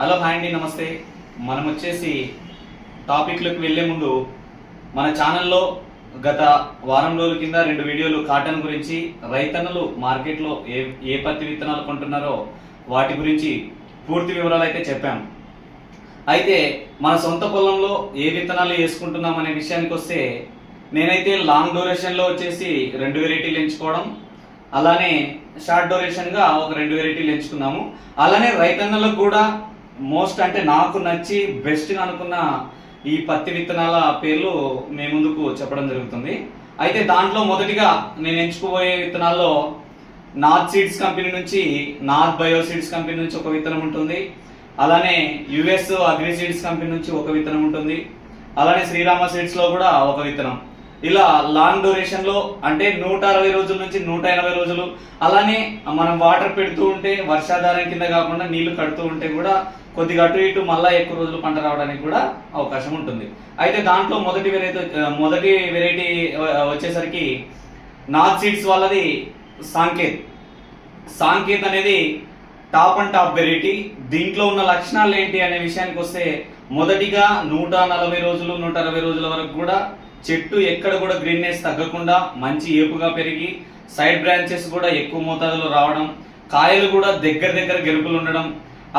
Hello hi అండి నమస్తే. మనం వచ్చేసి టాపిక్లోకి వెళ్ళే ముందు మన ఛానల్లో గత వారం రోజుల కింద రెండు వీడియోలు కాటన్ గురించి రైతన్నలు మార్కెట్లో ఏ ఏ పత్తి విత్తనాలు కొంటున్నారో వాటి గురించి పూర్తి వివరాలు అయితే చెప్పాం. అయితే మన సొంత పొలంలో ఏ విత్తనాలు వేసుకుంటున్నాం అనే విషయానికి వస్తే నేనైతే లాంగ్ డ్యూరేషన్లో వచ్చేసి రెండు వెరైటీలు ఎంచుకోవడం అలానే షార్ట్ డ్యూరేషన్గా ఒక రెండు వెరైటీలు ఎంచుకున్నాము. అలానే రైతన్నలకు కూడా మోస్ట్ అంటే నాకు నచ్చి బెస్ట్గా అనుకున్న ఈ పత్తి విత్తనాల పేర్లు మీ ముందుకు చెప్పడం జరుగుతుంది. అయితే దాంట్లో మొదటిగా నేను ఎంచుకోబోయే విత్తనాల్లో నార్త్ సీడ్స్ కంపెనీ నుంచి నార్త్ బయో సీడ్స్ కంపెనీ నుంచి ఒక విత్తనం ఉంటుంది. అలానే యుఎస్ అగ్రి సీడ్స్ కంపెనీ నుంచి ఒక విత్తనం ఉంటుంది. అలానే శ్రీరామ సీడ్స్లో కూడా ఒక విత్తనం. ఇలా లాంగ్ డ్యూరేషన్లో అంటే నూట అరవై రోజుల నుంచి నూట ఎనభై రోజులు. అలానే మనం వాటర్ పెడుతూ ఉంటే వర్షాధారం కింద కాకుండా నీళ్ళు కడుతూ ఉంటే కూడా కొద్దిగా అటు ఇటు మళ్ళా ఎక్కువ రోజులు పంట రావడానికి కూడా అవకాశం ఉంటుంది. అయితే దాంట్లో మొదటి వెరైటీ మొదటి వెరైటీ వచ్చేసరికి నార్త్ సీడ్స్ వాళ్ళది సాంకేత్. సాంకేత్ అనేది టాప్ అండ్ టాప్ వెరైటీ. దీంట్లో ఉన్న లక్షణాలు ఏంటి అనే విషయానికి వస్తే మొదటిగా నూట నలభై రోజులు నూట అరవై రోజుల వరకు కూడా చెట్టు ఎక్కడ కూడా గ్రీన్నెస్ తగ్గకుండా మంచి ఏపుగా పెరిగి సైడ్ బ్రాంచెస్ కూడా ఎక్కువ మోతాదులో రావడం కాయలు కూడా దగ్గర దగ్గర గెలుపులు ఉండడం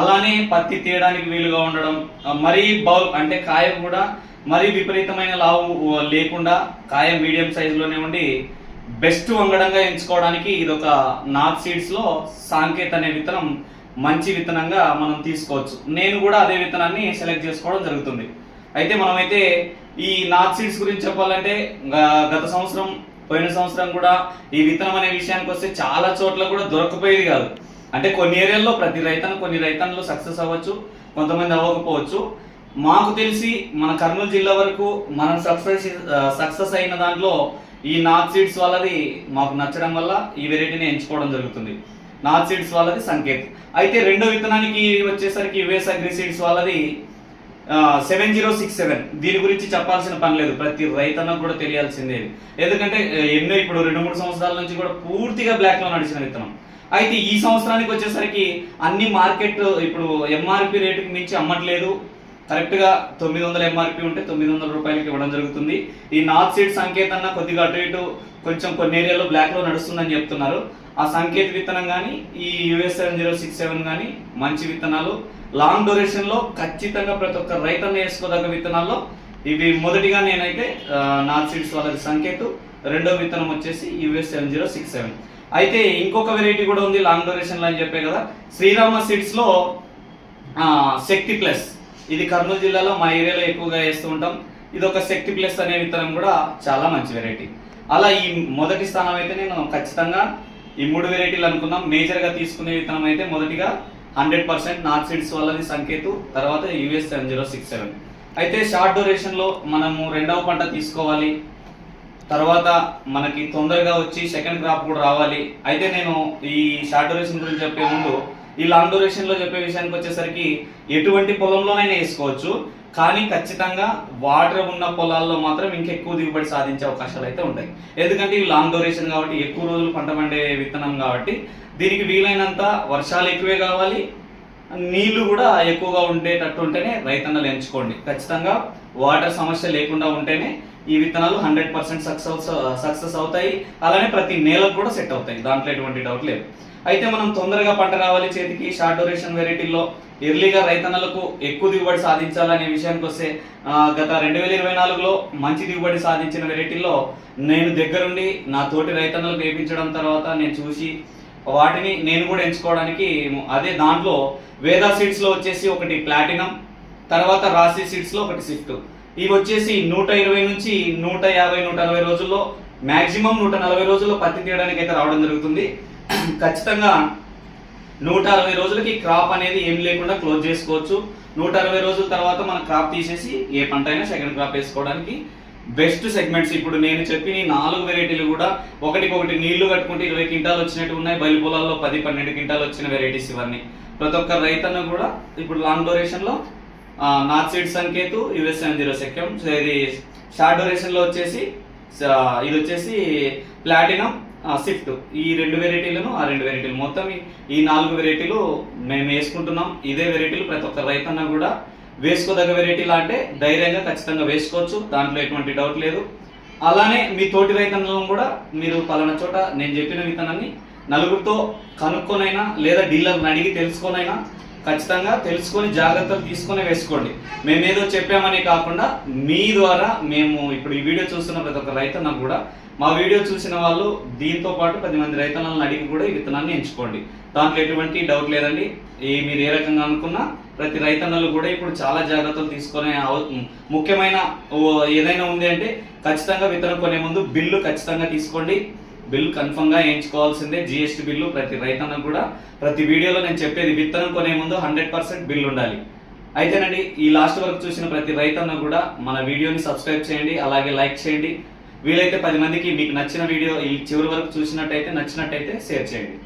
అలానే పత్తి తీయడానికి వీలుగా ఉండడం మరీ బౌల్ అంటే కాయ కూడా మరీ విపరీతమైన లావు లేకుండా కాయ మీడియం సైజులోనే ఉండి బెస్ట్ వంగడంగా ఎంచుకోవడానికి ఇది ఒక నార్త్ సీడ్స్లో సాంకేత్ అనే విత్తనం మంచి విత్తనంగా మనం తీసుకోవచ్చు. నేను కూడా అదే విత్తనాన్ని సెలెక్ట్ చేసుకోవడం జరుగుతుంది. అయితే మనమైతే ఈ నార్త్ సీడ్స్ గురించి చెప్పాలంటే గత సంవత్సరం పోయిన సంవత్సరం కూడా ఈ విత్తనం అనే విషయానికి వస్తే చాలా చోట్ల కూడా దొరకపోయేది కాదు. అంటే కొన్ని ఏరియాల్లో ప్రతి రైతన్న కొన్ని రైతన్నులు సక్సెస్ అవ్వచ్చు కొంతమంది అవ్వకపోవచ్చు. మాకు తెలిసి మన కర్నూలు జిల్లా వరకు మనం సక్సెస్ సక్సెస్ అయిన దాంట్లో ఈ నార్త్ సీడ్స్ వాళ్ళది మాకు నచ్చడం వల్ల ఈ వెరైటీని ఎంచుకోవడం జరుగుతుంది. నార్త్ సీడ్స్ వాళ్ళది సంకేత్. అయితే రెండో విత్తనానికి వచ్చేసరికి యుఎస్ అగ్రి సీడ్స్ వాళ్ళది సెవెన్ జీరో సిక్స్ సెవెన్. దీని గురించి చెప్పాల్సిన పని లేదు. ప్రతి రైతన్నకు కూడా తెలియాల్సిందే ఎందుకంటే ఎన్నో ఇప్పుడు రెండు మూడు సంవత్సరాల నుంచి కూడా పూర్తిగా బ్లాక్లో నడిచిన విత్తనం. అయితే ఈ సంవత్సరానికి వచ్చేసరికి అన్ని మార్కెట్ ఇప్పుడు ఎంఆర్పి రేటుకి మించి అమ్మట్లేదు. కరెక్ట్గా తొమ్మిది వందల ఎంఆర్పి ఉంటే తొమ్మిది వందల రూపాయలకి ఇవ్వడం జరుగుతుంది. ఈ నార్త్ సీడ్ సంకేతంగా కొద్దిగా అటు ఇటు కొంచెం కొన్ని ఏరియాలో బ్లాక్లో నడుస్తుందని చెప్తున్నారు. ఆ సంకేత విత్తనం కానీ ఈ US seven zero six seven కానీ మంచి విత్తనాలు. లాంగ్ డ్యూరేషన్లో ఖచ్చితంగా ప్రతి ఒక్క రైతన్న వేసుకోదగ్గ విత్తనాల్లో ఇవి మొదటిగా నేనైతే నార్త్ సీడ్స్ వాళ్ళది సంకేత్. రెండో విత్తనం వచ్చేసి US seven zero six seven అయితే ఇంకొక వెరైటీ కూడా ఉంది లాంగ్ డ్యూరేషన్లో అని చెప్పే కదా. శ్రీరామ సీడ్స్లో శక్తి ప్లస్ ఇది కర్నూలు జిల్లాలో మా ఏరియాలో ఎక్కువగా వేస్తూ ఉంటాం. ఇది ఒక శక్తి ప్లస్ అనే విత్తనం కూడా చాలా మంచి వెరైటీ అలా ఈ మొదటి స్థానం అయితే నేను ఖచ్చితంగా ఈ మూడు వెరైటీలు అనుకున్నాం మేజర్గా తీసుకునే విత్తనం అయితే మొదటిగా హండ్రెడ్ పర్సెంట్ నార్త్ సీడ్స్ వల్లని సంకేతు తర్వాత US seven zero six seven అయితే షార్ట్ డ్యూరేషన్లో మనము రెండవ పంట తీసుకోవాలి. తర్వాత మనకి తొందరగా వచ్చి సెకండ్ క్రాప్ కూడా రావాలి. అయితే నేను ఈ షార్ట్ డ్యూరేషన్ గురించి చెప్పే ముందు ఈ లాంగ్ డ్యూరేషన్లో చెప్పే విషయానికి వచ్చేసరికి ఎటువంటి పొలంలోనైనా వేసుకోవచ్చు. కానీ ఖచ్చితంగా వాటర్ ఉన్న పొలాల్లో మాత్రం ఇంకెక్కువ దిగుబడి సాధించే అవకాశాలు అయితే ఉంటాయి. ఎందుకంటే ఇవి లాంగ్ డ్యూరేషన్ కాబట్టి ఎక్కువ రోజులు పంట పండే విత్తనం కాబట్టి దీనికి వీలైనంత వర్షాలు ఎక్కువే కావాలి. నీళ్ళు కూడా ఎక్కువగా ఉండేటట్టు ఉంటేనే రైతన్నలు ఎంచుకోండి. ఖచ్చితంగా వాటర్ సమస్య లేకుండా ఉంటేనే ఈ విత్తనాలు హండ్రెడ్ పర్సెంట్ సక్సెస్ సక్సెస్ అవుతాయి. అలానే ప్రతి నేలకు కూడా సెట్ అవుతాయి. దాంట్లో ఎటువంటి డౌట్ లేదు. అయితే మనం తొందరగా పంట రావాలి చేతికి షార్ట్ డ్యూరేషన్ వెరైటీల్లో ఎర్లీగా రైతన్నలకు ఎక్కువ దిగుబడి సాధించాలనే విషయానికి వస్తే గత రెండు వేల ఇరవై నాలుగులో మంచి దిగుబడి సాధించిన వెరైటీల్లో నేను దగ్గరుండి నా తోటి రైతన్నలకు వేయించడం తర్వాత నేను చూసి వాటిని నేను కూడా ఎంచుకోవడానికి అదే దాంట్లో వేదా సీడ్స్లో వచ్చేసి ఒకటి ప్లాటినం తర్వాత రాశి సీడ్స్లో ఒకటి స్విఫ్ట్ ఇవి వచ్చేసి నూట ఇరవై నుంచి నూట యాభై నూట అరవై రోజుల్లో మాక్సిమం నూట నలభై రోజుల్లో పత్తి తీయడానికి అయితే రావడం జరుగుతుంది. ఖచ్చితంగా నూట అరవై రోజులకి క్రాప్ అనేది ఏం లేకుండా క్లోజ్ చేసుకోవచ్చు. నూట అరవై రోజుల తర్వాత మనం క్రాప్ తీసేసి ఏ పంట అయినా సెకండ్ క్రాప్ వేసుకోవడానికి బెస్ట్ సెగ్మెంట్స్ ఇప్పుడు నేను చెప్పిన నాలుగు వెరైటీలు కూడా ఒకటికొకటి నీళ్ళు కట్టుకుంటే ఇరవై క్వింటాలు వచ్చినట్టు ఉన్నాయి. బయలు పొలాల్లో పది పన్నెండు క్వింటాలు వచ్చిన వెరైటీస్ ఇవన్నీ. ప్రతి ఒక్క రైతన్న కూడా ఇప్పుడు లాంగ్ డ్యూరేషన్లో నార్త్ సీడ్ సంకేతు యుఎస్ సెవెన్ జీరో సెక్యం సో ఇది షార్ట్ డ్యూరేషన్లో వచ్చేసి ఇది వచ్చేసి ప్లాటినం స్విఫ్ట్ ఈ రెండు వెరైటీలను ఆ రెండు వెరైటీలు మొత్తం ఈ- ఈ నాలుగు వెరైటీలు మేము వేసుకుంటున్నాం. ఇదే వెరైటీలు ప్రతి ఒక్క రైతన్న కూడా వేసుకోదగ్గ వెరైటీలా అంటే ధైర్యంగా ఖచ్చితంగా వేసుకోవచ్చు. దాంట్లో ఎటువంటి డౌట్ లేదు. అలానే మీ తోటి రైతన్నలను కూడా మీరు పలానా చోట నేను చెప్పిన విత్తనాన్ని నలుగురితో కనుక్కొనైనా లేదా డీలర్ని అడిగి తెలుసుకొనైనా ఖచ్చితంగా తెలుసుకొని జాగ్రత్తలు తీసుకొని వేసుకోండి. మేమేదో చెప్పామని కాకుండా మీ ద్వారా మేము ఇప్పుడు ఈ వీడియో చూస్తున్న ప్రతి ఒక్క రైతన్న కూడా మా వీడియో చూసిన వాళ్ళు దీంతో పాటు పది మంది రైతన్నలను అడిగి కూడా ఈ విత్తనాన్ని ఎంచుకోండి. దాంట్లో ఎటువంటి డౌట్ లేదండి. ఈ మీరు ఏ రకంగా అనుకున్నా ప్రతి రైతన్నలు కూడా ఇప్పుడు చాలా జాగ్రత్తలు తీసుకునే ముఖ్యమైన ఏదైనా ఉంది అంటే ఖచ్చితంగా విత్తనం కొనే ముందు బిల్లు ఖచ్చితంగా తీసుకోండి. బిల్లు కన్ఫర్మ్గా వేయించుకోవాల్సిందే జిఎస్టీ బిల్లు ప్రతి రైతన్న కూడా. ప్రతి వీడియోలో నేను చెప్పేది విత్తనం కొనే ముందు హండ్రెడ్ పర్సెంట్ బిల్లు ఉండాలి. అయితేనండి ఈ లాస్ట్ వరకు చూసిన ప్రతి రైతన్న కూడా మన వీడియోని సబ్స్క్రైబ్ చేయండి అలాగే లైక్ చేయండి. వీలైతే పది మందికి మీకు నచ్చిన వీడియో ఈ చివరి వరకు చూసినట్టయితే నచ్చినట్టయితే షేర్ చేయండి.